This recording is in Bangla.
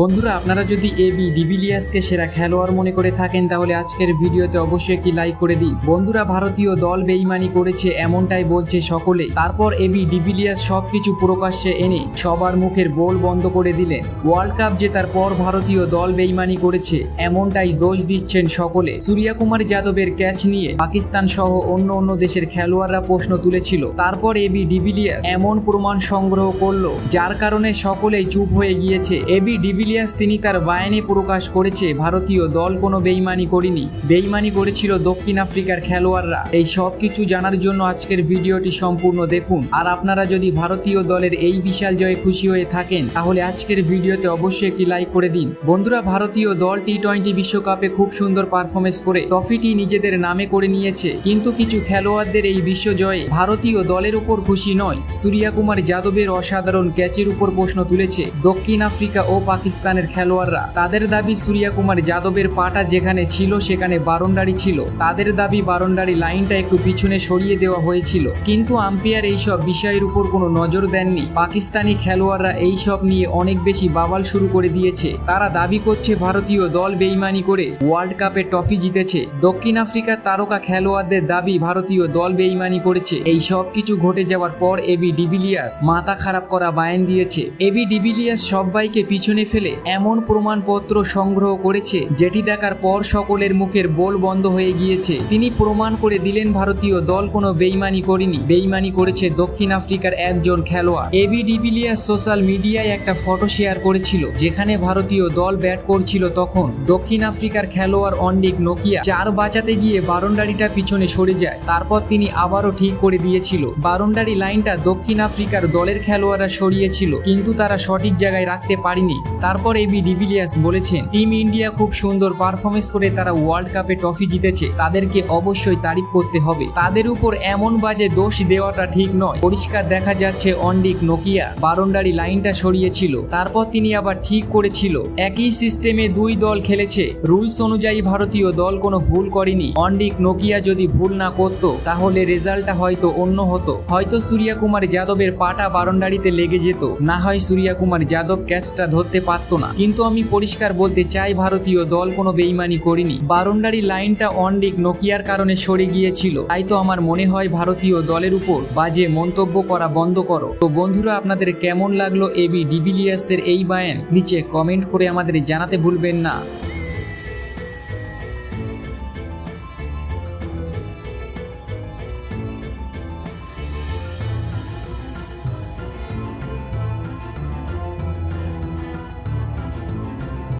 বন্ধুরা, আপনারা যদি এবি ডিভিলিয়াসকে সেরা খেলোয়াড় মনে করে থাকেন, তাহলে আজকের ভিডিওতে অবশ্যই একটি লাইক করে দিই বন্ধুরা, ভারতীয় দল বেইমানি করেছে এমনটাই বলছে সকলে। তারপর এ এবি ডিভিলিয়াস সবকিছু প্রকাশ্যে এনে সবার মুখের বোল বন্ধ করে দিলেন। ওয়ার্ল্ড কাপ জেতার পর ভারতীয় দল বেইমানি করেছে, এমনটাই দোষ দিচ্ছেন সকলে। সূর্যকুমার যাদবের ক্যাচ নিয়ে পাকিস্তান সহ অন্য অন্য দেশের খেলোয়াড়রা প্রশ্ন তুলেছিল। তারপর এবি ডিভিলিয়াস এমন প্রমাণ সংগ্রহ করল, যার কারণে সকলেই চুপ হয়ে গিয়েছে। এবি ডিভিলিয়াস তিনি তার বায়ানে প্রকাশ করেছে, ভারতীয় দল কোনো বেইমানি করেনি। বেইমানি করেছিল দক্ষিণ আফ্রিকার খেলোয়াড়রা। এই সব কিছু জানার জন্য আজকের ভিডিওটি সম্পূর্ণ দেখুন। আর আপনারা যদি ভারতীয় দলের এই বিশাল জয়ে খুশি হয়ে থাকেন, তাহলে আজকের ভিডিওতে অবশ্যই একটি লাইক করে দিন। বন্ধুরা, ভারতীয় দল টি টোয়েন্টি বিশ্বকাপে খুব সুন্দর পারফরমেন্স করে ট্রফিটি নিজেদের নামে করে নিয়েছে। কিন্তু কিছু খেলোয়াড়দের এই বিশ্ব জয়ে ভারতীয় দলের উপর খুশি নয়। সূর্যকুমার যাদবের অসাধারণ ক্যাচের উপর প্রশ্ন তুলেছে দক্ষিণ আফ্রিকা ও পাকিস্তানের খেলোয়াড়রা। তাদের দাবি, সূর্যকুমার যাদবের পাটা যেখানে ছিল, সেখানে বারন্ডারি ছিল। তাদের দাবি, বারন্ডারি লাইনটা একটু পিছনে সরিয়ে দেওয়া হয়েছিল। কিন্তু আম্পায়ার এইসব বিষয়ের উপর কোনো নজর দেননি। পাকিস্তানি খেলোয়াড়রা এইসব নিয়ে অনেক বেশি বাবাল শুরু করে দিয়েছে। তারা দাবি করছে, ভারতীয় দল বেইমানি করে ওয়ার্ল্ড কাপে ট্রফি জিতেছে। দক্ষিণ আফ্রিকার তারকা খেলোয়াড়দের দাবি, ভারতীয় দল বেইমানি করেছে। এই সব কিছু ঘটে যাওয়ার পর এবি ডিভিলিয়াস মাথা খারাপ করা বায়ান দিয়েছে। এবি ডিভিলিয়াস সবাইকে পিছনে ফেলে এমন প্রমাণপত্র সংগ্রহ করেছে, যেটি দেখার পর সকলের মুখের বোল বন্ধ হয়ে গিয়েছে। তিনি প্রমাণ করে দিলেন, ভারতীয় দল কোনো বেইমানি করেনি। বেইমানি করেছে দক্ষিণ আফ্রিকার একজন খেলোয়াড়। এবি ডিভিলিয়াস সোশ্যাল মিডিয়ায় একটা ফটো শেয়ার করেছিল, যেখানে ভারতীয় দল ব্যাট করছিল তখন। দক্ষিণ আফ্রিকার খেলোয়াড় অন্ডিক নোকিয়া চার বাঁচাতে গিয়ে বারন্ডারিটা পিছনে সরে যায়। তারপর তিনি আবারও ঠিক করে দিয়েছিল। বারন্ডারি লাইনটা দক্ষিণ আফ্রিকার দলের খেলোয়াড়রা সরিয়েছিল, কিন্তু তারা সঠিক জায়গায় রাখতে পারেনি। তারপর এবি ডিভিলিয়াস বলেছেন টিম ইন্ডিয়া খুব সুন্দর পারফরমেন্স করে তারা ওয়ার্ল্ড কাপে ট্রফি জিতেছে। তাদেরকে অবশ্যই তারিফ করতে হবে। তাদের উপর এমন বাজে দোষ দেওয়াটা ঠিক নয়। পরিষ্কার দেখা যাচ্ছে অন্ডিক নোকিয়া। বারন্ডারি লাইনটা সরিয়েছিল। তারপর তিনি আবার ঠিক করেছিল। একই সিস্টেমে দুই দল খেলেছে। রুলস অনুযায়ী ভারতীয় দল কোনো ভুল করেনি। অন্ডিক নোকিয়া যদি ভুল না করত, তাহলে রেজাল্টটা হয়তো অন্য হতো। হয়তো সূর্যকুমার যাদবের পাটা বারন্ডারিতে লেগে যেত। না হয় সূর্যকুমার যাদব ক্যাচটা ধরতে পারতো না। কিন্তু আমি পরিষ্কার বলতে চাই, ভারতীয় দল কোনো বেইমানি করিনি। বারন্ডারি লাইনটা অনডিক নোকিয়ার কারণে সরে গিয়েছিল। তাই তো আমার মনে হয় ভারতীয় দলের উপর বাজে মন্তব্য করা বন্ধ করো। তো বন্ধুরা, আপনাদের কেমন লাগল এবি ডিভিলিয়ার্সের এই বায়ান? নিচে কমেন্ট করে আমাদের জানাতে ভুলবেন না।